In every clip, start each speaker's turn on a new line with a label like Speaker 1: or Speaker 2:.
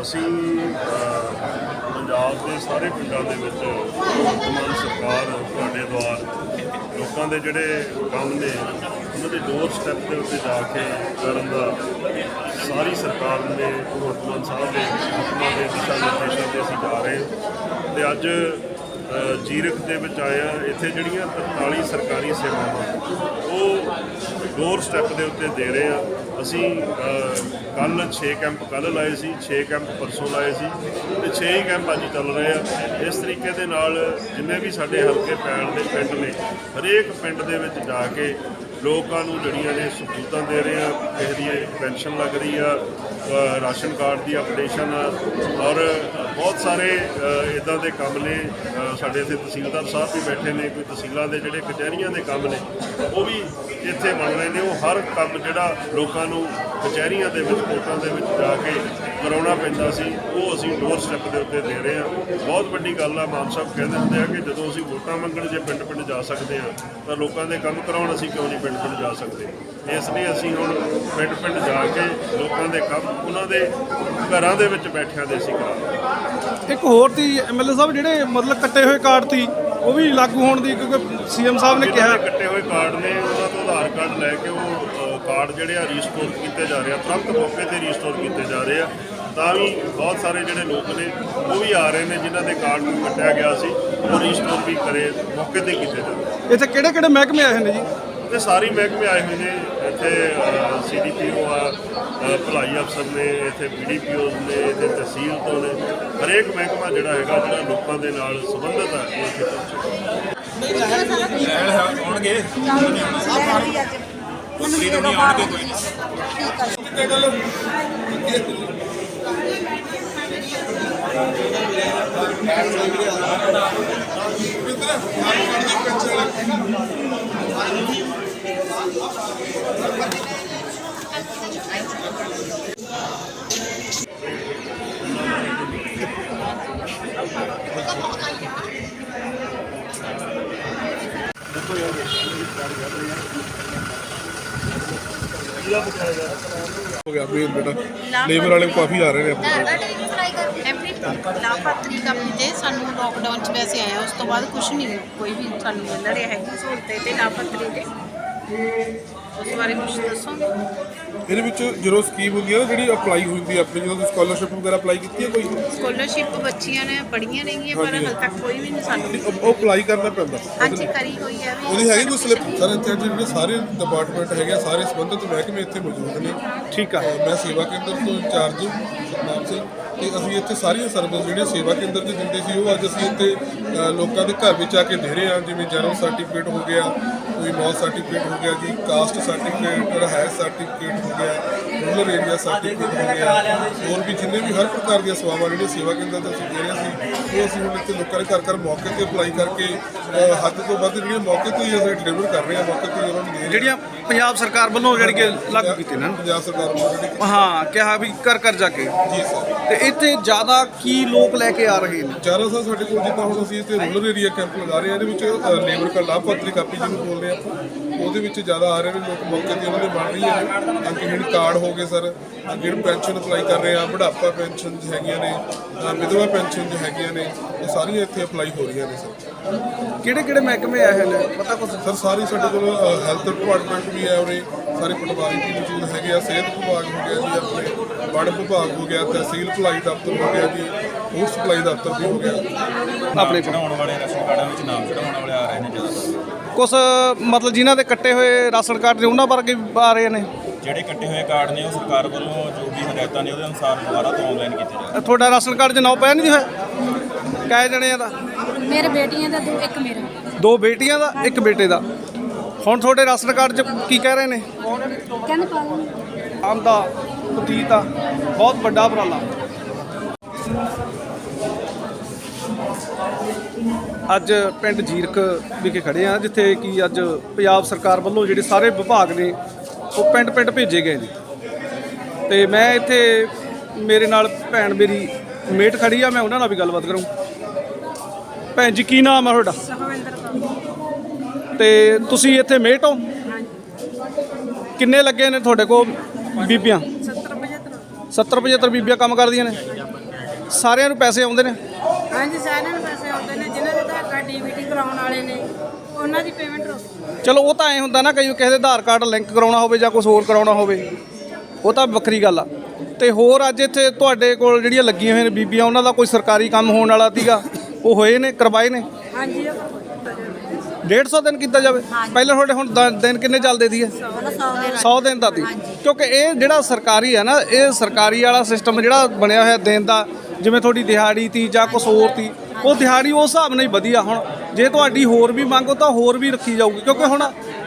Speaker 1: ਅਸੀਂ ਅਹ, ਪੰਜਾਬ ਦੇ ਸਾਰੇ ਪਿੰਡਾਂ ਦੇ ਵਿੱਚ ਮਾਨ ਸਰਕਾਰ ਤੁਹਾਡੇ ਦੁਆਰ ਲੋਕਾਂ ਦੇ ਜਿਹੜੇ ਕੰਮ ਨੇ ਉਹਨਾਂ ਦੇ ਡੋਰ ਸਟੈਪ ਦੇ ਉੱਤੇ ਜਾ ਕੇ ਕਰਨ ਦਾ ਸਾਰੀ ਸਰਕਾਰ ਦੇ ਵਰਤਮਾਨ ਸਾਹਿਬ ਦੇ ਹੁਕਮਾਂ ਦੇ ਦਿਸ਼ਾ ਨਿਰਦੇਸ਼ਾਂ ਤੇ ਅਸੀਂ ਜਾ ਰਹੇ ਹਾਂ। ਤੇ ਅੱਜ ਅ, ਜੀਰਕ ਦੇ ਵਿੱਚ ਆਇਆ ਇੱਥੇ ਜਿਹੜੀਆਂ 43 ਸਰਕਾਰੀ ਸੇਵਾਵਾਂ ਉਹ ਡੋਰ ਸਟੈਪ ਦੇ ਉੱਤੇ ਦੇ ਰਹੇ ਆ ਅਸੀਂ ਕੱਲ 6 ਕੈਂਪ ਕੱਲ ਲਾਏ ਸੀ 6 ਕੈਂਪ ਪਰਸੋਂ ਲਾਏ ਸੀ ਤੇ 6 ਹੀ ਕੈਂਪ ਅੱਜ ਚੱਲ ਰਹੇ ਆ। ਇਸ ਤਰੀਕੇ ਦੇ ਨਾਲ ਜਿੰਨੇ ਵੀ ਸਾਡੇ ਹਲਕੇ ਪੈਣ ਦੇ ਪਿੰਡ ਨੇ, ਹਰੇਕ ਪਿੰਡ ਦੇ ਵਿੱਚ ਜਾ ਕੇ ਲੋਕਾਂ ਨੂੰ ਜਿਹੜੀਆਂ ਨੇ ਸਹੂਲਤਾਂ ਦੇ ਰਹੇ ਆ, ਕਿਸੇ ਦੀ ਪੈਨਸ਼ਨ ਲੱਗ ਰਹੀ ਆ ਰਾਸ਼ਨ ਕਾਰਡ ਦੀ ਅਪਡੇਸ਼ਨ ਆ ਔਰ ਬਹੁਤ ਸਾਰੇ ਇਦਾਂ ਦੇ ਕੰਮ ਨੇ ਸਾਡੇ ਇੱਥੇ ਤਹਿਸੀਲਦਾਰ ਸਾਹਿਬ ਵੀ ਬੈਠੇ ਨੇ, ਕੋਈ ਤਹਿਸੀਲਾਂ ਦੇ ਜਿਹੜੇ ਕਚਹਿਰੀਆਂ ਦੇ ਕੰਮ ਨੇ, ਉਹ ਵੀ ਇੱਥੇ ਬਣ ਰਹੇ ਨੇ। ਉਹ ਹਰ ਕੰਮ ਜਿਹੜਾ ਲੋਕਾਂ ਨੂੰ ਕਚਹਿਰੀਆਂ ਦੇ ਵਿੱਚ ਕੋਰਟਾਂ ਦੇ ਵਿੱਚ ਜਾ ਕੇ ਕਰਾਉਣਾ ਪੈਂਦਾ ਸੀ ਉਹ ਅਸੀਂ ਡੋਰ ਸਟੈਪ ਦੇ ਉੱਤੇ ਦੇ ਰਹੇ ਹਾਂ। ਬਹੁਤ ਵੱਡੀ ਗੱਲ ਆ ਮਾਨ ਸਾਹਿਬ ਕਹਿੰਦੇ ਹੁੰਦੇ ਆ ਕਿ ਜਦੋਂ ਅਸੀਂ ਵੋਟਾਂ ਮੰਗਣ ਜੇ ਪਿੰਡ ਪਿੰਡ ਜਾ ਸਕਦੇ ਆ ਤਾਂ ਲੋਕਾਂ ਦੇ ਕੰਮ ਕਰਾਉਣ ਅਸੀਂ ਕਿਉਂ ਨਹੀਂ ਪਿੰਡ ਪਿੰਡ ਜਾ ਸਕਦੇ? ਇਸ ਲਈ ਅਸੀਂ ਹੁਣ ਪਿੰਡ ਪਿੰਡ ਜਾ ਕੇ ਲੋਕਾਂ ਦੇ ਕੰਮ ਉਹਨਾਂ ਦੇ ਘਰਾਂ ਦੇ ਵਿੱਚ ਬੈਠਿਆਂ ਦੇ ਅਸੀਂ ਕਰਾ ਰਹੇ ਹਾਂ
Speaker 2: ਇੱਕ ਹੋਰ ਤੀ ਐਮਐਲਏ ਸਾਹਿਬ ਜਿਹੜੇ ਮਤਲਬ ਕੱਟੇ ਹੋਏ ਕਾਰਡ ਤੀ ਉਹ ਵੀ ਲਾਗੂ ਹੋਣ ਦੀ ਕਿਉਂਕਿ ਸੀਐਮ ਸਾਹਿਬ ਨੇ ਕਿਹਾ।
Speaker 1: ਕੱਟੇ ਹੋਏ ਕਾਰਡ ਨੇ ਕਾਰਡ ਲੈ ਕੇ ਉਹ ਕਾਰਡ ਜਿਹੜੇ ਆ ਰੀਸਟੋਰ ਕੀਤੇ ਜਾ ਰਹੇ ਆ ਤੁਰੰਤ ਮੌਕੇ ਤੇ ਰੀਸਟੋਰ ਕੀਤੇ ਜਾ ਰਹੇ ਆ। ਤਾਂ ਵੀ ਬਹੁਤ ਸਾਰੇ ਜਿਹੜੇ ਲੋਕ ਨੇ ਉਹ ਵੀ ਆ ਰਹੇ ਨੇ ਜਿਨ੍ਹਾਂ ਦੇ ਕਾਰਡ ਨੂੰ ਕੱਟਿਆ ਗਿਆ ਸੀ ਉਹ ਰੀਸਟੋਰ ਵੀ ਕਰੇ ਮੌਕੇ ਤੇ ਕੀਤੇ ਜਾਂਦੇ
Speaker 2: ਇੱਥੇ ਕਿਹੜੇ ਕਿਹੜੇ ਮਹਿਕਮੇ ਆਏ ਨੇ ਜੀ?
Speaker 1: ਤੇ ਸਾਰੀ ਮਹਿਕਮੇ ਆਏ ਹੋਏ ਨੇ ਇੱਥੇ ਸੀਡੀਪੀਓ ਆ ਭਲਾਈ ਅਫਸਰ ਨੇ ਇੱਥੇ ਬੀਡੀਪੀਓਜ਼ ਨੇ ਇੱਥੇ ਤਹਿਸੀਲ ਤੋਂ ਨੇ ਹਰੇਕ ਮਹਿਕਮਾ ਜਿਹੜਾ ਹੈਗਾ ਜਿਹੜਾ ਲੋਕਾਂ ਦੇ ਨਾਲ ਸੰਬੰਧਿਤ ਹੈ ਉਹ ਇੱਥੇ ਪਹੁੰਚੇ
Speaker 3: ਆਉਣਗੇ। ਮੰਤਰੀ ਨੂੰ ਨਹੀਂ ਆਉਣਗੇ ਕੋਈ ਨਹੀਂ।
Speaker 4: ਹੋ ਗਿਆ ਮੇਨ ਬੇਟਾ ਲੇਬਰ ਵਾਲੇ ਕਾਫੀ ਆ ਰਹੇ ਨੇ ਆਪਣੇ
Speaker 5: ਐਵਰੀ ਲਾਭਪਾਤਰੀ ਕੰਮ ਤੇ ਸਾਨੂੰ ਲੋਕਡਾਊਨ ਚ ਵੈਸੇ ਆਇਆ ਉਸ ਤੋਂ ਬਾਅਦ ਕੁਝ ਨਹੀਂ ਕੋਈ ਵੀ ਸਾਨੂੰ ਮਿਲ ਰਿਹਾ ਹੈ ਸਹੂਲਤ ਤੇ ਲਾਭਪਾਤਰੀ ਦੇ। ਉਸ ਬਾਰੇ ਕੁਝ ਦੱਸੋਗੇ?
Speaker 4: ਇਹਦੇ ਵਿੱਚ ਜਦੋਂ ਸਕੀਮ ਹੁੰਦੀ ਹੈ ਨਾ ਜਿਹੜੀ ਅਪਲਾਈ ਹੁੰਦੀ ਹੈ ਆਪਣੀ ਜਦੋਂ ਤੁਸੀਂ ਸਕਾਲਰਸ਼ਿਪ ਵਗੈਰਾ ਅਪਲਾਈ ਕੀਤੀ ਹੈ ਕੋਈ?
Speaker 5: ਸਕਾਲਰਸ਼ਿਪ ਬੱਚੀਆਂ ਨੇ ਪੜੀਆਂ ਨੇਗੀਆਂ ਪਰ ਹਾਲ ਤੱਕ ਕੋਈ ਵੀ ਨਹੀਂ ਸਾਨੂੰ
Speaker 4: ਉਹ- ਉਹ ਅਪਲਾਈ ਕਰਨਾ ਪੈਂਦਾ।
Speaker 5: ਹਾਂਜੀ ਕਰੀ ਹੋਈ ਹੈ ਵੀ।
Speaker 4: ਉਹਦੀ ਹੈਗੀ ਕੋਈ ਸਲਿੱਪ ਸਰ ਇੱਥੇ ਜਿਹੜੇ ਸਾਰੇ ਡਿਪਾਰਟਮੈਂਟ ਹੈਗੇ ਆ, ਸਾਰੇ ਸੰਬੰਧਿਤ ਮਹਿਕਮੇ ਇੱਥੇ ਮੌਜੂਦ ਨੇ।
Speaker 2: ਠੀਕ ਆ।
Speaker 4: ਅਹ ਮੈਂ ਸੇਵਾ ਕੇਂਦਰ ਤੋਂ ਇੰਚਾਰਜ ਸਤਨਾਮ ਸਿੰਘ ਤੇ ਅਸੀਂ ਇੱਥੇ ਸਾਰੀਆਂ ਸਰਵਿਸ ਜਿਹੜੀਆਂ ਸੇਵਾ ਕੇਂਦਰ 'ਚ ਦਿੰਦੇ ਸੀ ਉਹ ਅੱਜ ਅਸੀਂ ਇੱਥੇ ਅਹ, ਲੋਕਾਂ ਦੇ ਘਰ ਵਿੱਚ ਆ ਕੇ ਦੇ ਰਹੇ ਹਾਂ ਜਿਵੇਂ ਜਨਮ ਸਰਟੀਫਿਕੇਟ ਹੋ ਗਿਆ ਕੋਈ ਮੌਤ ਸਰਟੀਫਿਕੇਟ ਹੋ ਗਿਆ ਜੀ ਕਾਸਟ ਸਰਟੀਫਿਕੇਟ ਰਹਿ ਸਰਟੀਫਿਕੇਟ ਹੋ ਗਿਆ। ਰੂਰਲ ਏਰੀਆ ਸਰਟੀਫਿਕੇਟ ਹੋ। ਗਿਆ ਹੋਰ ਵੀ ਜਿੰਨੇ ਵੀ ਹਰ ਪ੍ਰਕਾਰ ਦੀਆਂ ਸੇਵਾਵਾਂ ਜਿਹੜੀਆਂ ਸੇਵਾ ਕੇਂਦਰ ਤੋਂ ਅਸੀਂ ਦੇ ਰਹੇ ਸੀ ਉਹ ਅਸੀਂ ਹੁਣ ਇੱਥੇ ਲੋਕਾਂ ਦੇ ਘਰ ਘਰ ਮੌਕੇ ਤੇ ਅਪਲਾਈ ਕਰਕੇ ਅਹ, ਹੱਦ ਤੋਂ ਵੱਧ ਜਿਹੜੀਆਂ ਮੌਕੇ ਤੇ ਹੀ ਅਸੀਂ ਡਿਲੀਵਰ ਕਰ ਰਹੇ ਹਾਂ ਮੌਕੇ ਤੇ ਹੀ ਉਹਨਾਂ ਨੂੰ ਦੇ ਰਹੇ ਹਾਂ
Speaker 2: ਜਿਹੜੀਆਂ ਪੰਜਾਬ ਸਰਕਾਰ ਵੱਲੋਂ ਜਿਹੜੀ ਕਿ ਲਾਗੂ ਕੀਤੇ ਨੇ।
Speaker 4: ਪੰਜਾਬ ਸਰਕਾਰ ਵੱਲੋਂ ਜਿਹੜੇ
Speaker 2: ਹਾਂ ਕਿਹਾ ਵੀ ਕਰ ਕਰ ਜਾ ਕੇ।
Speaker 4: ਜੀ ਸਰ।
Speaker 2: ਤੇ ਇੱਥੇ ਜ਼ਿਆਦਾ ਕੀ ਲੋਕ ਲੈ ਕੇ ਆ ਰਹੇ ਨੇ?
Speaker 4: ਚਾਰਾਂ ਸਾਲ ਸਾਡੇ ਕੋਲ ਜਿੱਦਾਂ ਹੁਣ ਅਸੀਂ ਇੱਥੇ ਰੂਰਲ ਏਰੀਆ ਕੈਂਪ ਲਗਾ ਰਹੇ ਹਾਂ ਇਹਦੇ ਵਿੱਚ ਲੇਬਰ ਕਾ ਲਾਭਪਾਤਰੀ ਕਾਪੀ ਜਿਹਨੂੰ ਬੋਲਦੇ ਆ ਆਪਾਂ। ਉਹਦੇ ਵਿੱਚ ਜ਼ਿਆਦਾ ਆ ਰਹੇ ਨੇ ਲੋਕ ਮੌਕੇ ਤੇ ਉਹਨਾਂ ਦੇ ਬਣ ਰਹੀ ਹੈ। ਅੱਗੇ ਜਿਹੜੇ ਕਾਰਡ ਹੋ ਗਏ ਸਰ ਅੱਗੇ ਜਿਹੜੇ ਪੈਨਸ਼ਨ ਅਪਲਾਈ ਕਰ ਰਹੇ ਆ ਬੁਢਾਪਾ ਪੈਨਸ਼ਨ ਹੈਗੀਆਂ ਨੇ ਵਿਧਵਾ ਪੈਨਸ਼ਨ ਹੈਗੀਆਂ ਨੇ ਇਹ ਸਾਰੀਆਂ ਇੱਥੇ ਅਪਲਾਈ ਹੋ ਰਹੀਆਂ ਨੇ ਸਰ।
Speaker 2: ਕਿਹੜੇ ਕਿਹੜੇ ਮਹਿਕਮੇ ਆਏ ਨੇ? ਪਤਾ ਕੁਛ?
Speaker 4: ਸਰ ਸਾਰੀ ਸਾਡੇ ਕੋਲ ਹੈਲਥ ਡਿਪਾਰਟਮੈਂਟ ਵੀ ਹੈ ਉਰੇ ਸਾਰੇ ਪਟਵਾਰੀ ਵੀ ਮੌਜੂਦ ਹੈਗੇ ਆ ਸਿਹਤ ਵਿਭਾਗ ਹੋ ਗਿਆ ਜੀ ਆਪਣੇ ਵਣ ਵਿਭਾਗ ਹੋ ਗਿਆ ਤਹਿਸੀਲ ਭਲਾਈ ਦਫ਼ਤਰ ਹੋ ਗਿਆ ਜੀ ਫੂਡ ਸਪਲਾਈ ਦਫ਼ਤਰ ਵੀ ਹੋ ਗਿਆ।
Speaker 2: ਆਪਣੇ
Speaker 3: ਚੜਾਉਣ ਵਾਲੇ ਰਾਸ਼ਨ ਕਾਰਡਾਂ ਵਿੱਚ ਨਾਮ ਚੜਾਉਣ ਵਾਲੇ ਆ ਰਹੇ ਨੇ ਜ਼ਿਆਦਾ
Speaker 2: ਕੁਛ ਮਤਲਬ ਜਿਨ੍ਹਾਂ ਦੇ ਕੱਟੇ ਹੋਏ ਰਾਸ਼ਨ ਕਾਰਡ ਨੇ ਉਹਨਾਂ ਵਰਗੇ ਆ ਰਹੇ ਨੇ।
Speaker 3: ਜਿਹੜੇ ਕੱਟੇ ਹੋਏ ਕਾਰਡ ਨੇ ਉਹ ਸਰਕਾਰ ਵੱਲੋਂ ਜੋ ਵੀ ਹਦਾਇਤਾਂ ਨੇ ਉਹਦੇ ਅਨੁਸਾਰ ਦੁਬਾਰਾ ਤੋਂ ਆਨਲਾਈਨ ਕੀਤੇ ਜਾ ਰਹੇ
Speaker 2: ਤੁਹਾਡਾ ਰਾਸ਼ਨ ਕਾਰਡ 'ਚ ਨਾਮ ਪਿਆ ਨਹੀਂ ਹੋਇਆ? ਕਾਏ ਜਣਿਆਂ ਦਾ?
Speaker 6: ਮੇਰੇ ਬੇਟੀਆਂ ਦਾ ਦੋ ਇੱਕ ਮੇਰਾ।
Speaker 2: ਦੋ ਬੇਟੀਆਂ ਦਾ ਇੱਕ ਬੇਟੇ ਦਾ। ਹੁਣ ਤੁਹਾਡੇ ਰਾਸ਼ਨ ਕਾਰਡ 'ਚ ਕੀ ਕਹਿ ਰਹੇ ਨੇ?
Speaker 6: ਕਹਿੰਦੇ ਪਾ ਲੈਣ
Speaker 2: ਆਮ ਦਾ ਪ੍ਰਤੀਤ ਆ। ਬਹੁਤ ਵੱਡਾ ਉਪਰਾਲਾ। ਅੱਜ ਪਿੰਡ ਜੀਰਕ ਵਿਖੇ ਖੜੇ ਆ ਜਿੱਥੇ ਕਿ ਅੱਜ ਪੰਜਾਬ ਸਰਕਾਰ ਵੱਲੋਂ ਜਿਹੜੇ ਸਾਰੇ ਵਿਭਾਗ ਨੇ ਉਹ ਪਿੰਡ ਪਿੰਡ ਭੇਜੇ ਗਏ ਨੇ। ਤੇ ਮੈਂ ਇੱਥੇ ਮੇਰੇ ਨਾਲ ਭੈਣ ਮੇਰੀ ਮੇਟ ਖੜੀ ਆ ਮੈਂ ਉਹਨਾਂ ਨਾਲ ਵੀ ਗੱਲਬਾਤ ਕਰੂੰ। ਭੈਣ ਜੀ ਕੀ ਨਾਮ ਹੈ ਤੁਹਾਡਾ? ਤੇ ਤੁਸੀਂ ਇੱਥੇ ਮੇਟ ਹੋ? ਕਿੰਨੇ ਲੱਗੇ ਨੇ ਤੁਹਾਡੇ ਕੋਲ ਬੀਬੀਆਂ?
Speaker 6: 70 75
Speaker 2: 70 75 ਬੀਬੀਆਂ ਕੰਮ ਕਰਦੀਆਂ ਨੇ। ਸਾਰਿਆਂ ਨੂੰ ਪੈਸੇ ਆਉਂਦੇ ਨੇ?
Speaker 6: ਹਾਂਜੀ ਸਾਰਿਆਂ ਨੂੰ ਪੈਸੇ ਆਉਂਦੇ ਨੇ ਜਿਨ੍ਹਾਂ ਦੇ ਆਧਾਰ ਕਾਰਡ ਡੀਬੀਟੀ ਕਰਾਉਣ ਵਾਲੇ ਨੇ ਉਹਨਾਂ ਦੀ ਪੇਮੈਂਟ ਰੁਕ
Speaker 2: ਚਲੋ ਉਹ ਤਾਂ ਐ ਹੁੰਦਾ ਨਾ ਕਈ ਕਿਸੇ ਦੇ ਆਧਾਰ ਕਾਰਡ ਲਿੰਕ ਕਰਾਉਣਾ ਹੋਵੇ ਜਾਂ ਕੁਝ ਹੋਰ ਕਰਾਉਣਾ ਹੋਵੇ। ਉਹ ਤਾਂ ਵੱਖਰੀ ਗੱਲ ਆ। ਤੇ ਹੋਰ ਅੱਜ ਇੱਥੇ ਤੁਹਾਡੇ ਕੋਲ ਜਿਹੜੀਆਂ ਲੱਗੀਆਂ ਹੋਈਆਂ ਨੇ ਬੀਬੀਆਂ ਉਹਨਾਂ ਦਾ ਕੋਈ ਸਰਕਾਰੀ ਕੰਮ ਹੋਣ ਵਾਲਾ ਸੀਗਾ? ਉਹ ਹੋਏ ਨੇ ਕਰਵਾਏ ਨੇ?
Speaker 6: ਹਾਂਜੀ।
Speaker 2: 150 ਦਿਨ ਕੀਤਾ ਜਾਵੇ? ਪਹਿਲਾਂ ਤੁਹਾਡੇ ਹੁਣ ਦ- ਦਿਨ ਕਿੰਨੇ ਚੱਲਦੇ ਸੀਗੇ? 100 ਦਿਨ ਦਾ ਸੀ। ਕਿਉਂਕਿ ਇਹ ਜਿਹੜਾ ਸਰਕਾਰੀ ਹੈ ਨਾ ਇਹ ਸਰਕਾਰੀ ਵਾਲਾ ਸਿਸਟਮ ਜਿਹੜਾ ਬਣਿਆ ਹੋਇਆ ਦਿਨ ਦਾ ਜਿਵੇਂ ਤੁਹਾਡੀ ਦਿਹਾੜੀ ਤੀ ਜਾਂ ਕੁਛ ਹੋਰ ਤੀ ਉਹ ਦਿਹਾੜੀ ਉਸ ਹਿਸਾਬ ਨਾਲ ਹੀ ਵਧੀਆ ਹੁਣ। ਜੇ ਤੁਹਾਡੀ ਹੋਰ ਵੀ ਮੰਗੋ ਤਾਂ ਹੋਰ ਵੀ ਰੱਖੀ ਜਾਊਗੀ ਕਿਉਂਕਿ ਹੁਣ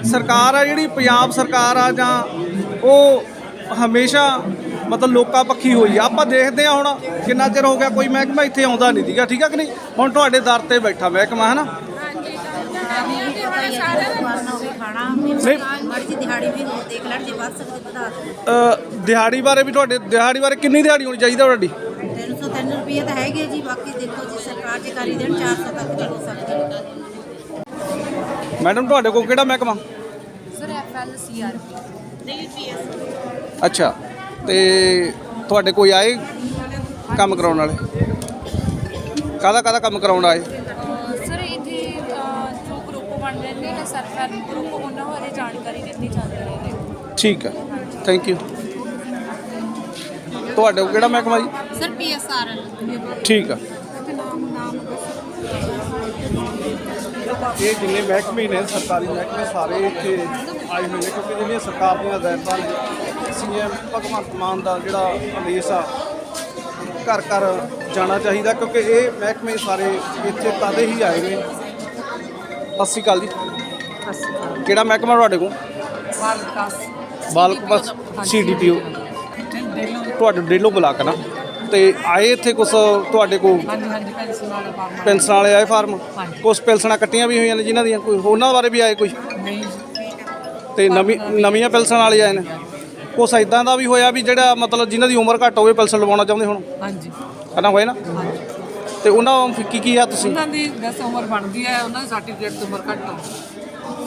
Speaker 2: ਸਰਕਾਰ ਆ ਜਿਹੜੀ ਪੰਜਾਬ ਸਰਕਾਰ ਆ ਜਾਂ ਉਹ ਹਮੇਸ਼ਾ ਮਤਲਬ ਲੋਕਾਂ ਪੱਖੀ ਹੋਈ ਆ। ਆਪਾਂ ਦੇਖਦੇ ਆ ਹੁਣ ਕਿੰਨਾ ਚਿਰ ਹੋ ਗਿਆ ਕੋਈ ਮਹਿਕਮਾ ਇੱਥੇ ਆਉਂਦਾ ਨਹੀਂ ਸੀਗਾ ਠੀਕ ਆ ਕਿ ਨਹੀਂ? ਹੁਣ ਤੁਹਾਡੇ ਦਰ ਤੇ ਬੈਠਾ ਮਹਿਕਮਾ ਹੈ ਨਾ
Speaker 7: ਦਿਹਾੜੀ
Speaker 2: ਬਾਰੇ ਵੀ ਤੁਹਾਡੇ ਦਿਹਾੜੀ ਬਾਰੇ ਕਿੰਨੀ ਦਿਹਾੜੀ ਹੋਣੀ ਚਾਹੀਦੀ ਤੁਹਾਡੀ?
Speaker 7: 303 ਰੁਪਏ ਤਾਂ ਹੈਗੇ ਜੀ ਬਾਕੀ ਦੇਖੋ ਜੀ ਸਰਕਾਰ ਜੇ ਕਰੀ ਦੇਣ 400 ਤੱਕ ਵੀ ਹੋ ਸਕਦੀ
Speaker 2: ਮੈਡਮ ਤੁਹਾਡੇ ਕੋਲ ਕਿਹੜਾ ਮਹਿਕਮਾ?
Speaker 6: ਸਰ ਐਫਐਲ ਸੀਆਰਪੀ
Speaker 2: ਅੱਛਾ ਤੇ ਤੁਹਾਡੇ ਕੋਈ ਆਏ ਕੰਮ ਕਰਾਉਣ ਵਾਲੇ? ਕਾਹਦਾ ਕਾਹਦਾ ਕੰਮ ਕਰਾਉਣ ਆਏ?
Speaker 8: ਸਰ ਇੱਥੇ ਜੋ ਗਰੁੱਪ ਬਣ ਰਹੇ ਨੇ ਸਰਕਾਰ ਗਰੁੱਪ ਉਹਨਾਂ ਬਾਰੇ ਜਾਣਕਾਰੀ ਦਿੱਤੀ ਜਾਂਦੀ ਹੈ।
Speaker 2: ਠੀਕ ਹੈ। ਥੈਂਕ ਯੂ ਤੁਹਾਡੇ ਕੋਲ ਕਿਹੜਾ ਮਹਿਕਮਾ ਜੀ?
Speaker 5: ਸਰ ਪੀਐਸਆਰ
Speaker 2: ਠੀਕ ਆ। ਇਹ ਜਿੰਨੇ ਮਹਿਕਮੇ ਨੇ ਸਰਕਾਰੀ ਮਹਿਕਮੇ ਸਾਰੇ ਇੱਥੇ ਆਏ ਹੋਏ ਨੇ ਕਿਉਂਕਿ ਜਿਹੜੀਆਂ ਸਰਕਾਰ ਦੀਆਂ ਹਦਾਇਤਾਂ ਨੇ ਸੀਐਮ ਭਗਵੰਤ ਮਾਨ ਦਾ ਜਿਹੜਾ ਆਦੇਸ਼ ਆ ਘਰ ਘਰ ਜਾਣਾ ਚਾਹੀਦਾ ਕਿਉਂਕਿ ਇਹ ਮਹਿਕਮੇ ਸਾਰੇ ਇੱਥੇ ਤਦੇ ਹੀ ਆਏ ਨੇ। ਸਤਿ ਸ਼੍ਰੀ ਅਕਾਲ ਜੀ। ਕਿਹੜਾ ਮਹਿਕਮਾ ਤੁਹਾਡੇ ਕੋਲ? ਬਾਲਕ। ਬਸ ਸੀਡੀਪੀਓ ਤੁਹਾਡੇ ਡੇਲੋ ਬਲਾਕ ਨਾ? ਤੇ ਆਏ ਇੱਥੇ ਕੁਛ ਤੁਹਾਡੇ ਕੋਲ?
Speaker 9: ਹਾਂਜੀ ਹਾਂਜੀ ਪੈਨਸ਼ਨ ਵਾਲੇ ਫਾਰਮ
Speaker 2: ਪੈਨਸ਼ਨ ਵਾਲੇ ਆਏ ਫਾਰਮ? ਕੁਛ ਪੈਨਸ਼ਨਾਂ ਕੱਟੀਆਂ ਵੀ ਹੋਈਆਂ ਨੇ ਜਿਨ੍ਹਾਂ ਦੀਆਂ? ਕੋਈ ਉਹਨਾਂ ਬਾਰੇ ਵੀ ਆਏ ਕੋਈ
Speaker 9: ਨਹੀਂ
Speaker 2: ਤੇ ਨਵੀਂ ਨਵੀਆਂ ਪੈਨਸ਼ਨ ਵਾਲੇ ਆਏ ਨੇ? ਕੁਛ ਇਦਾਂ ਦਾ ਵੀ ਹੋਇਆ ਵੀ ਜਿਹੜਾ ਮਤਲਬ ਜਿਨ੍ਹਾਂ ਦੀ ਉਮਰ ਘੱਟ ਹੋਵੇ ਪੈਨਸ਼ਨ ਲਵਾਉਣਾ ਚਾਹੁੰਦੇ ਹੁਣ?
Speaker 9: ਹਾਂਜੀ।
Speaker 2: ਹਨਾ ਹੋਏ ਨਾ? ਤੇ ਉਹਨਾਂ ਨੂੰ ਕੀ ਕੀ ਆ ਤੁਸੀਂ?
Speaker 9: ਉਹਨਾਂ ਦੀ ਦਸ ਉਮਰ ਬਣਦੀ ਹੈ ਉਹਨਾਂ ਦੀ ਸਰਟੀਫਿਕੇਟ ਦੀ ਉਮਰ ਘੱਟ ਹੋ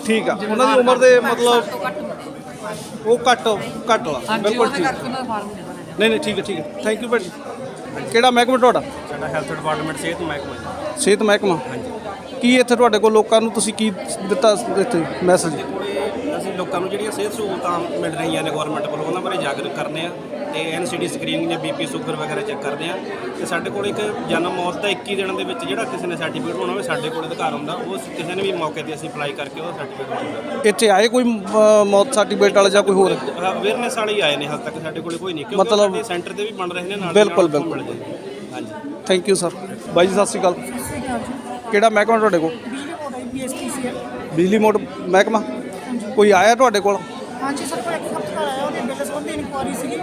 Speaker 2: ਠੀਕ ਆ। ਉਹਨਾਂ ਦੀ ਉਮਰ ਦੇ ਮਤਲਬ
Speaker 9: ਤੋਂ ਘੱਟ
Speaker 2: ਉਹ ਘੱਟ ਘੱਟ ਲਾ
Speaker 9: ਹਾਂਜੀ
Speaker 2: ਬਿਲਕੁਲ
Speaker 9: ਉਹਦੇ
Speaker 2: ਠੀਕ।
Speaker 9: ਕਰਕੇ ਉਹਨਾਂ ਦਾ ਫਾਰਮ ਨਹੀਂ
Speaker 2: ਨਹੀਂ ਠੀਕ ਹੈ ਠੀਕ ਹੈ। ਥੈਂਕ ਯੂ ਭਾਜੀ ਕਿਹੜਾ ਮਹਿਕਮਾ ਤੁਹਾਡਾ?
Speaker 3: ਸਾਡਾ ਹੈਲਥ ਡਿਪਾਰਟਮੈਂਟ ਸਿਹਤ ਮਹਿਕਮਾ ਜੀ।
Speaker 2: ਸਿਹਤ ਮਹਿਕਮਾ? ਕੀ ਇੱਥੇ ਤੁਹਾਡੇ ਕੋਲ ਲੋਕਾਂ ਨੂੰ ਤੁਸੀਂ ਕੀ ਦਿੱਤਾ ਇੱਥੇ ਮੈਸੇਜ
Speaker 3: ਲੋਕਾਂ ਨੂੰ ਜਿਹੜੀਆਂ ਸਿਹਤ ਸਹੂਲਤਾਂ ਮਿਲ ਰਹੀਆਂ ਨੇ ਗਵਰਨਮੈਂਟ ਵੱਲੋਂ ਉਹਨਾਂ ਬਾਰੇ ਜਾਗਰੂਕ ਕਰਨੇ ਆ ਤੇ ਐਨਸੀਡੀ ਸਕਰੀਨਿੰਗ ਜਾਂ ਬੀਪੀ ਸ਼ੂਗਰ ਵਗੈਰਾ ਚੈੱਕ ਕਰਦੇ ਆ। ਤੇ ਸਾਡੇ ਕੋਲ ਇੱਕ ਜਨਮ ਮੌਤ ਦਾ 21 ਦਿਨਾਂ ਦੇ ਵਿੱਚ ਜਿਹੜਾ ਕਿਸੇ ਨੇ ਸਰਟੀਫਿਕੇਟ ਹੋਣਾ ਹੋਵੇ ਸਾਡੇ ਕੋਲ ਅਧਿਕਾਰ ਹੁੰਦਾ ਉਹ ਕਿਸੇ ਨੇ ਵੀ ਮੌਕੇ ਤੇ ਅਸੀਂ ਅਪਲਾਈ ਕਰਕੇ ਉਹ ਸਰਟੀਫਿਕੇਟ ਹੁੰਦਾ
Speaker 2: ਇੱਥੇ ਆਏ ਕੋਈ ਅ, ਮੌਤ ਸਰਟੀਫਿਕੇਟ ਵਾਲੇ ਜਾਂ ਕੋਈ ਹੋਰ?
Speaker 3: ਅਵੇਅਰਨੈਸ ਵਾਲੇ ਹੀ ਆਏ ਨੇ ਹਾਲ ਤੱਕ ਸਾਡੇ ਕੋਲ ਕੋਈ ਨਹੀਂ ਕਿਉਂਕਿ
Speaker 2: ਮਤਲਬ-
Speaker 3: ਸਾਡੇ ਸੈਂਟਰ ਤੇ ਵੀ ਬਣ ਰਹੇ ਨੇ ਨਾਲ ਦੀ ਨਾਲ
Speaker 2: ਬਿਲਕੁਲ,
Speaker 3: ਉੱਥੋਂ
Speaker 2: ਬਿਲਕੁਲ।
Speaker 3: ਮਿਲ ਜਾਂਦੇ। ਹਾਂਜੀ।
Speaker 2: ਥੈਂਕ ਯੂ ਸਰ ਬਾਈ ਜੀ ਸਤਿ ਸ਼੍ਰੀ ਅਕਾਲ। ਕਿਹੜਾ ਮਹਿਕਮਾ ਤੁਹਾਡੇ ਕੋਲ? ਬਿਜਲੀ ਮੋਟ ਮਹਿਕਮਾ? ਕੋਈ ਆਇਆ ਤੁਹਾਡੇ ਕੋਲ?
Speaker 10: ਹਾਂਜੀ ਸਰ ਪਰ ਇੱਕ ਹਫ਼ਤਾ ਆਇਆ ਉਹਦੇ ਬਿੱਲ ਸੰਬੰਧੀ ਇਨਕੁਆਰੀ ਸੀਗੀ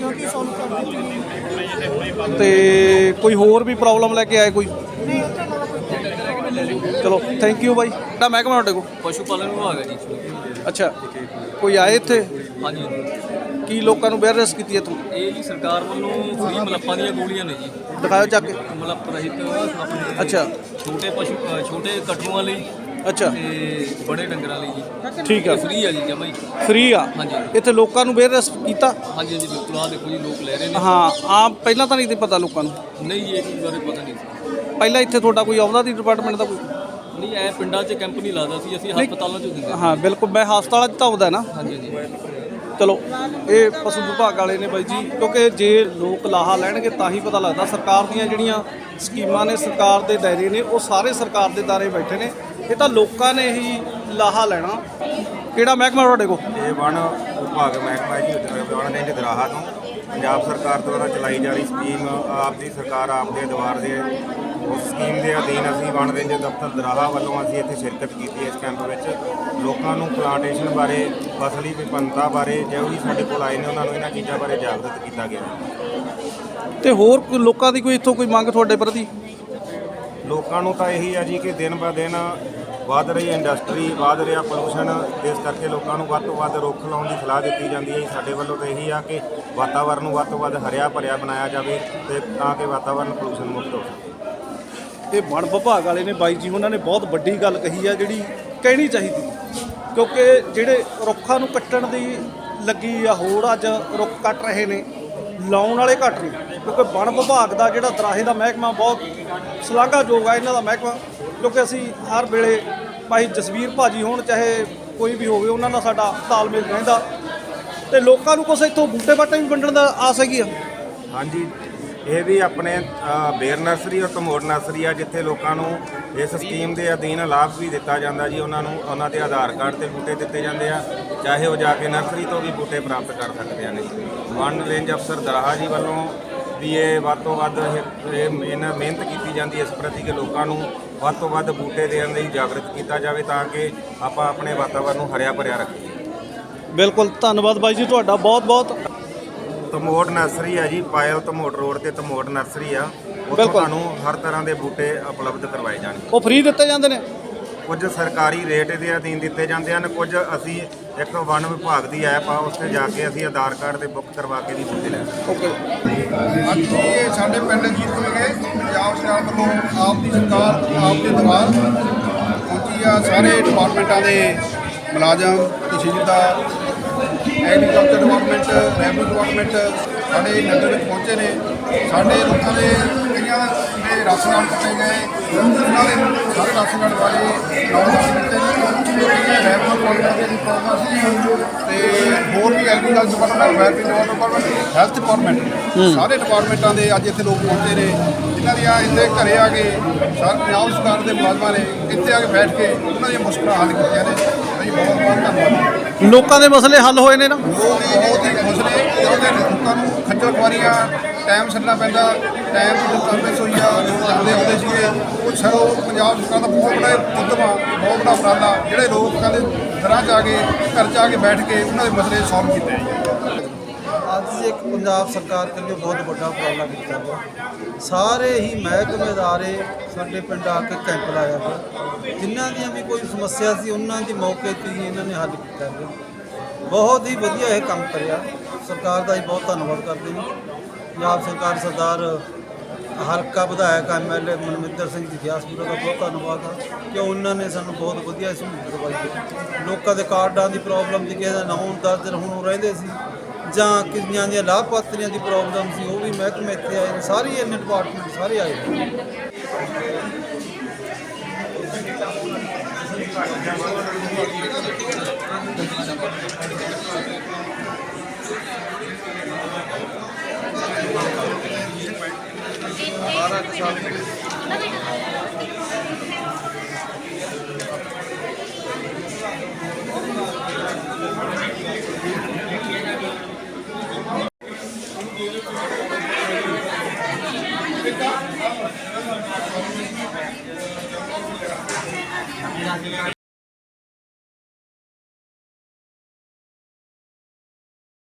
Speaker 10: ਜੋ ਕਿ ਸੋਲਵ ਕਰ ਦਿੱਤੀ ਗਈ।
Speaker 2: ਤੇ ਕੋਈ ਹੋਰ ਵੀ ਪ੍ਰੋਬਲਮ ਲੈ ਕੇ ਆਏ ਕੋਈ?
Speaker 10: ਨਹੀਂ ਉੱਥੇ ਇਲਾਵਾ ਕੋਈ
Speaker 2: ਚਲੋ ਥੈਂਕ ਯੂ ਬਾਈ। ਕਿਹੜਾ ਮਹਿਕਮਾ ਤੁਹਾਡੇ ਕੋਲ?
Speaker 11: ਪਸ਼ੂ ਪਾਲਣ ਵਿਭਾਗ ਹੈ ਜੀ।
Speaker 2: ਅੱਛਾ ਕੋਈ ਆਏ ਇੱਥੇ?
Speaker 11: ਹਾਂਜੀ।
Speaker 2: ਕੀ ਲੋਕਾਂ ਨੂੰ ਅਵੇਅਰਨੈਸ ਕੀਤੀ ਹੈ ਤੂੰ
Speaker 11: ਇਹ ਜੀ ਸਰਕਾਰ ਵੱਲੋਂ ਫ੍ਰੀ ਮਲੱਪਾਂ ਦੀਆਂ ਗੋਲੀਆਂ ਨੇ ਜੀ।
Speaker 2: ਦਿਖਾਓ ਚੱਕ ਕੇ।
Speaker 11: ਮਲੱਪ ਰਹਿਤ ਆਪਣੇ
Speaker 2: ਅੱਛਾ।
Speaker 11: ਛੋਟੇ ਪਸ਼ੂ ਅ, ਛੋਟੇ ਕਟੂਆਂ ਲਈ
Speaker 2: ਅੱਛਾ।
Speaker 11: ਤੇ ਬੜੇ ਡੰਗਰਾਂ ਲਈ ਜੀ।
Speaker 2: ਠੀਕ ਆ।
Speaker 11: ਫ੍ਰੀ ਆ ਜੀ ਜਮਾ ਹੀ।
Speaker 2: ਫ੍ਰੀ ਆ।
Speaker 11: ਹਾਂਜੀ।
Speaker 2: ਇੱਥੇ ਲੋਕਾਂ ਨੂੰ ਅਵੇਅਰਨੈਸ ਕੀਤਾ?
Speaker 11: ਹਾਂਜੀ ਹਾਂਜੀ ਬਿਲਕੁਲ। ਆਹ ਦੇਖੋ ਜੀ ਲੋਕ ਲੈ ਰਹੇ ਨੇ।
Speaker 2: ਹਾਂ ਆਮ ਪਹਿਲਾਂ ਤਾਂ ਨਹੀਂ ਤੇ ਪਤਾ ਲੋਕਾਂ ਨੂੰ?
Speaker 11: ਨਹੀਂ ਇਹ ਚੀਜ਼ ਬਾਰੇ ਪਤਾ ਨਹੀਂ ਸੀ।
Speaker 2: ਪਹਿਲਾਂ ਇੱਥੇ ਤੁਹਾਡਾ ਕੋਈ ਆਉਂਦਾ ਸੀ ਡਿਪਾਰਟਮੈਂਟ ਦਾ ਕੋਈ?
Speaker 11: ਨਹੀਂ ਐ ਪਿੰਡਾਂ 'ਚ ਕੈਂਪ ਨਹੀਂ ਲਾਦਾ ਸੀ ਅਸੀਂ ਹਸਪਤਾਲਾਂ 'ਚ ਦਿੰਦੇ
Speaker 2: ਹਾਂ ਬਿਲਕੁਲ। ਮੈਂ ਹਸਪਤਾਲਾਂ 'ਚ ਤਾਂ ਆਉਂਦਾ ਨਾ।
Speaker 11: ਹਾਂਜੀ ਹਾਂਜੀ।
Speaker 2: ਚਲੋ ਇਹ ਪਸ਼ੂ ਵਿਭਾਗ ਵਾਲੇ ਨੇ ਬਾਈ ਜੀ ਕਿਉਂਕਿ ਜੇ ਲੋਕ ਲਾਹਾ ਲੈਣਗੇ ਤਾਂ ਹੀ ਪਤਾ ਲੱਗਦਾ। ਸਰਕਾਰ ਦੀਆਂ ਜਿਹੜੀਆਂ ਸਕੀਮਾਂ ਨੇ ਸਰਕਾਰ ਦੇ ਦਾਇਰੇ ਨੇ ਉਹ ਸਾਰੇ ਸਰਕਾਰ ਦੇ ਦਾਇਰੇ ਬੈਠੇ ਨੇ। ਇਹ ਤਾਂ ਲੋਕਾਂ ਨੇ ਹੀ ਲਾਹਾ ਲੈਣਾ। ਕਿਹੜਾ ਮਹਿਕਮਾ ਤੁਹਾਡੇ ਕੋਲ?
Speaker 12: ਇਹ ਵਣ ਵਿਭਾਗ ਮਹਿਕਮਾ ਜੀ ਵਣ ਰੇਂਜ ਦਰਾਹਾ ਤੋਂ। ਪੰਜਾਬ ਸਰਕਾਰ ਦੁਆਰਾ ਚਲਾਈ ਜਾ ਰਹੀ ਸਕੀਮ ਆਪ ਦੀ ਸਰਕਾਰ ਆਪ ਦੇ ਦੁਆਰ ਦੇ ਉਸ ਸਕੀਮ ਦੇ ਅਧੀਨ ਅਸੀਂ ਵਣ ਰੇਂਜ ਦਫ਼ਤਰ ਦਰਾਹਾ ਵੱਲੋਂ ਅਸੀਂ ਇੱਥੇ ਸ਼ਿਰਕਤ ਕੀਤੀ ਇਸ ਕੈਂਪ ਵਿੱਚ। ਲੋਕਾਂ ਨੂੰ ਪਲਾਂਟੇਸ਼ਨ ਬਾਰੇ ਫਸਲੀ ਵਿਭਿੰਨਤਾ ਬਾਰੇ ਜੋ ਵੀ ਸਾਡੇ ਕੋਲ ਆਏ ਨੇ ਉਹਨਾਂ ਨੂੰ ਇਹਨਾਂ ਚੀਜ਼ਾਂ ਬਾਰੇ ਜਾਗਰੂਕ ਕੀਤਾ ਗਿਆ।
Speaker 2: ਤੇ ਹੋਰ ਲੋਕਾਂ ਦੀ ਕੋਈ ਇੱਥੋਂ ਕੋਈ ਮੰਗ ਤੁਹਾਡੇ ਪ੍ਰਤੀ?
Speaker 12: ਲੋਕਾਂ ਨੂੰ ਤਾਂ ਇਹੀ ਆ ਜੀ ਕਿ ਦਿਨ ਬਾ ਦਿਨ ਵੱਧ ਰਹੀ ਇੰਡਸਟਰੀ, ਵੱਧ ਰਿਹਾ ਪੋਲੂਸ਼ਨ ਇਸ ਕਰਕੇ ਲੋਕਾਂ ਨੂੰ ਵੱਧ ਤੋਂ ਵੱਧ ਰੁੱਖ ਲਾਉਣ ਦੀ ਸਲਾਹ ਦਿੱਤੀ ਜਾਂਦੀ ਹੈ ਜੀ। ਸਾਡੇ ਵੱਲੋਂ ਤਾਂ ਇਹੀ ਆ ਕਿ ਵਾਤਾਵਰਨ ਨੂੰ ਵੱਧ ਤੋਂ ਵੱਧ ਹਰਿਆ ਭਰਿਆ ਬਣਾਇਆ ਜਾਵੇ ਤੇ ਤਾਂ ਕਿ ਵਾਤਾਵਰਨ ਪੋਲੂਸ਼ਨ ਮੁਕਤ ਹੋ ਸਕੇ।
Speaker 2: ਇਹ ਵਣ ਵਿਭਾਗ ਵਾਲੇ ਨੇ ਬਾਈ ਜੀ, ਉਹਨਾਂ ਨੇ ਬਹੁਤ ਵੱਡੀ ਗੱਲ ਕਹੀ ਆ, ਜਿਹੜੀ ਕਹਿਣੀ ਚਾਹੀਦੀ ਕਿਉਂਕਿ ਜਿਹੜੇ ਰੁੱਖਾਂ ਨੂੰ ਕੱਟਣ ਦੀ ਲੱਗੀ ਆ, ਹੋਰ ਅੱਜ ਰੁੱਖ ਕੱਟ ਰਹੇ ਨੇ। ਲਾਉਣ ਵਾਲੇ ਘੱਟ ਨੇ, ਕਿਉਂਕਿ ਵਣ ਵਿਭਾਗ ਦਾ ਜਿਹੜਾ ਦਰਾਹੇ ਦਾ ਮਹਿਕਮਾ ਬਹੁਤ ਸ਼ਲਾਘਾਯੋਗ ਹੈ ਇਹਨਾਂ ਦਾ ਮਹਿਕਮਾ, ਕਿਉਂਕਿ ਅਸੀਂ ਹਰ ਵੇਲੇ ਭਾਈ ਜਸਵੀਰ ਭਾਜੀ ਹੋਣ, ਚਾਹੇ ਕੋਈ ਵੀ ਹੋਵੇ, ਉਹਨਾਂ ਨਾਲ ਸਾਡਾ ਤਾਲਮੇਲ ਰਹਿੰਦਾ ਤੇ ਲੋਕਾਂ ਨੂੰ ਕੁਛ ਇੱਥੋਂ ਬੂਟੇ ਬਾਟੇ ਵੀ ਵੰਡਣ ਦਾ ਆਸ ਹੈਗੀ ਆ।
Speaker 12: ਹਾਂਜੀ। ਇਹ ਵੀ ਆਪਣੇ ਬੇਰ ਨਰਸਰੀ ਔਰ ਤਮੋੜ ਨਰਸਰੀ ਆ, ਜਿੱਥੇ ਲੋਕਾਂ ਨੂੰ ਇਸ ਸਕੀਮ ਦੇ ਅਧੀਨ ਲਾਭ ਵੀ ਦਿੱਤਾ ਜਾਂਦਾ ਜੀ, ਉਹਨਾਂ ਨੂੰ, ਉਹਨਾਂ ਦੇ ਆਧਾਰ ਕਾਰਡ ਤੇ ਬੂਟੇ ਦਿੱਤੇ ਜਾਂਦੇ ਆ, ਚਾਹੇ ਉਹ ਜਾ ਕੇ ਨਰਸਰੀ ਤੋਂ ਵੀ ਬੂਟੇ ਪ੍ਰਾਪਤ ਕਰ ਸਕਦੇ ਨੇ ਵਨ ਰੇਂਜ ਅਫਸਰ ਦਰਾਹਾ ਜੀ ਵੱਲੋਂ ਵੀ ਇਹ ਵੱਧ ਤੋਂ ਵੱਧ ਇਹ ਮਿਹਨਤ ਕੀਤੀ ਜਾਂਦੀ ਹੈ, ਇਸ ਪ੍ਰਤੀ ਕਿ ਲੋਕਾਂ ਨੂੰ ਵੱਧ ਤੋਂ ਵੱਧ ਬੂਟੇ ਦੇਣ ਲਈ ਜਾਗਰਤ ਕੀਤਾ ਜਾਵੇ, ਤਾਂ ਕਿ ਆਪਾਂ ਆਪਣੇ ਵਾਤਾਵਰਨ ਨੂੰ ਹਰਿਆ ਭਰਿਆ ਰੱਖੀਏ।
Speaker 2: ਬਿਲਕੁਲ, ਧੰਨਵਾਦ ਬਾਈ ਜੀ ਤੁਹਾਡਾ ਬਹੁਤ ਬਹੁਤ
Speaker 12: ਤਮੋੜ ਨਰਸਰੀ ਹੈ ਜੀ ਪਾਇਲ ਤਮੋੜ ਰੋਡ ਤੇ ਤਮੋੜ ਨਰਸਰੀ ਆ ਉੱਥੋਂ
Speaker 2: ਬਿਲਕੁਲ।
Speaker 12: ਤੁਹਾਨੂੰ ਹਰ ਤਰ੍ਹਾਂ ਦੇ ਬੂਟੇ ਉਪਲਬਧ ਕਰਵਾਏ ਜਾਣਗੇ
Speaker 2: ਉਹ ਫ੍ਰੀ ਦਿੱਤੇ ਜਾਂਦੇ ਨੇ
Speaker 12: ਕੁਝ ਸਰਕਾਰੀ ਰੇਟ ਦੇ ਅਧੀਨ ਦਿੱਤੇ ਜਾਂਦੇ ਹਨ ਕੁਝ ਅਸੀਂ ਇੱਕ ਵਨ ਵਿਭਾਗ ਦੀ ਐਪ ਆ ਉਸ ਤੇ ਜਾ ਕੇ ਅਸੀਂ ਆਧਾਰ ਕਾਰਡ ਤੇ ਬੁੱਕ ਕਰਵਾ ਕੇ ਵੀ ਬੂਟੇ ਲੈ ਸਕਦੇ ਹਾਂ।
Speaker 13: ਅੱਜ ਇਹ ਸਾਡੇ ਪਿੰਡ ਜੀਤ ਗਏ ਪੰਜਾਬ ਸਰਕਾਰ ਵੱਲੋਂ ਆਪ ਦੀ ਸਰਕਾਰ ਆਪ ਦੇ ਦਵਾਰ ਪਹੁੰਚੀ ਆ ਸਾਰੇ ਡਿਪਾਰਟਮੈਂਟਾਂ ਦੇ ਮੁਲਾਜ਼ਮ tehsildar agriculture department revenue department ਸਾਡੇ ਨਗਰ ਵਿੱਚ ਪਹੁੰਚੇ ਨੇ। ਸਾਡੇ ਲੋਕਾਂ ਦੇ ਕਈਆਂ ਦੇ ਰਾਸ਼ਨ ਕਾਰਡ ਕੱਟੇ ਗਏ ਉਹਨਾਂ ਦੇ ਸਾਰੇ ਰਾਸ਼ਨ ਕਾਰਡ ਵਾਲੇ ਨੌਨ ਦਿੱਤੇ ਨੇ ਕਈਆਂ ਰੈਵਨਿਊ ਡਿਪਾਰਟਮੈਂਟ ਦੀ ਪ੍ਰੋਬਲਮ ਸੀ ਤੇ ਹੋਰ ਵੀ agriculture department welfare department health department ਸਾਰੇ ਡਿਪਾਰਟਮੈਂਟਾਂ ਦੇ ਅੱਜ ਇੱਥੇ ਲੋਕ ਪਹੁੰਚੇ ਨੇ। ਜਿਨ੍ਹਾਂ ਦੀਆਂ ਇੱਥੇ ਘਰੇ ਆ ਕੇ ਸਾਰੇ ਪੰਜਾਬ ਸਰਕਾਰ ਦੇ ਮੁਲਾਜ਼ਮਾਂ ਨੇ ਇੱਥੇ ਆ ਕੇ ਬੈਠ ਕੇ ਉਹਨਾਂ ਦੀਆਂ ਮੁਸ਼ਕਲਾਂ ਹੱਲ ਕੀਤੀਆਂ ਨੇ। ਧੰਨਵਾਦ
Speaker 2: ਲੋਕਾਂ ਦੇ ਮਸਲੇ ਹੱਲ ਹੋਏ ਨੇ ਨਾ।
Speaker 13: ਲੋਕ ਬਹੁਤ ਹੀ ਖੁਸ਼ ਨੇ ਕਿਉਂਕਿ ਲੋਕਾਂ ਨੂੰ ਖੱਜਲ ਖੁਆਰੀਆਂ, ਟਾਈਮ ਛੱਡਣਾ ਪੈਂਦਾ, ਟਾਈਮ ਦੀ ਡਿਸਟਰਬੈਂਸ ਹੋਈ ਆ, ਲੋਕ ਆਉਂਦੇ ਆਉਂਦੇ ਸੀਗੇ। ਉਹ ਛੜੋ ਪੰਜਾਬ ਸਰਕਾਰ ਦਾ ਬਹੁਤ ਬੜਾ ਉਦਮ ਆ, ਬਹੁਤ ਬੜਾ ਉਪਰਾਲਾ। ਜਿਹੜੇ ਲੋਕਾਂ ਦੇ ਘਰਾਂ 'ਚ ਆ ਕੇ ਘਰ 'ਚ ਆ ਕੇ ਬੈਠ ਕੇ ਉਹਨਾਂ ਦੇ ਮਸਲੇ ਸੋਲਵ ਕੀਤੇ।
Speaker 14: ਅੱਜ ਇੱਕ ਪੰਜਾਬ ਸਰਕਾਰ ਕੇ ਬਹੁਤ ਵੱਡਾ ਉਪਰਾਲਾ ਕੀਤਾ ਗਿਆ। ਸਾਰੇ ਹੀ ਮਹਿਕਮੇ ਅਦਾਰੇ ਸਾਡੇ ਪਿੰਡ ਆ ਕੇ ਕੈਂਪ ਲਾਇਆ ਗਿਆ। ਜਿਨ੍ਹਾਂ ਦੀਆਂ ਵੀ ਕੋਈ ਸਮੱਸਿਆ ਸੀ, ਉਹਨਾਂ ਦੀ ਮੌਕੇ ਤੇ ਹੀ ਇਹਨਾਂ ਨੇ ਹੱਲ ਕੀਤਾ ਗਿਆ। ਬਹੁਤ ਹੀ ਵਧੀਆ ਇਹ ਕੰਮ ਕਰਿਆ। ਸਰਕਾਰ ਦਾ ਹੀ ਬਹੁਤ ਧੰਨਵਾਦ ਕਰਦੇ ਹਾਂ। ਪੰਜਾਬ ਸਰਕਾਰ ਸਰਦਾਰ ਹਲਕਾ ਵਿਧਾਇਕ ਐਮਐਲਏ ਮਨਮਿੰਦਰ ਸਿੰਘ ਜੀ ਗਿਆਸਪੁਰਾ ਦਾ ਬਹੁਤ ਧੰਨਵਾਦ ਆ ਕਿ ਉਹਨਾਂ ਨੇ ਸਾਨੂੰ ਬਹੁਤ ਵਧੀਆ ਸਹੂਲਤ ਦਵਾਈ ਲੋਕਾਂ ਦੇ ਕਾਰਡਾਂ ਦੀ ਪ੍ਰੋਬਲਮ ਦੀ ਕਿਸੇ ਦਾ ਨਾ ਹੁਣ 10 ਹੁਣ ਉਹ ਰਹਿੰਦੇ ਸੀ। ਜਾਂ ਕਿੰਨੀਆਂ ਦੀਆਂ ਲਾਭਪਾਤਰੀਆਂ ਦੀ ਪ੍ਰੋਬਲਮ ਸੀ, ਉਹ ਵੀ ਮਹਿਕਮੇ ਇੱਥੇ ਆਏ ਨੇ, ਸਾਰੇ ਹੀ ਡਿਪਾਰਟਮੈਂਟ ਸਾਰੇ ਆਏ ਨੇ। ਬਾਰਾਂ ਕੁ ਸਾਲ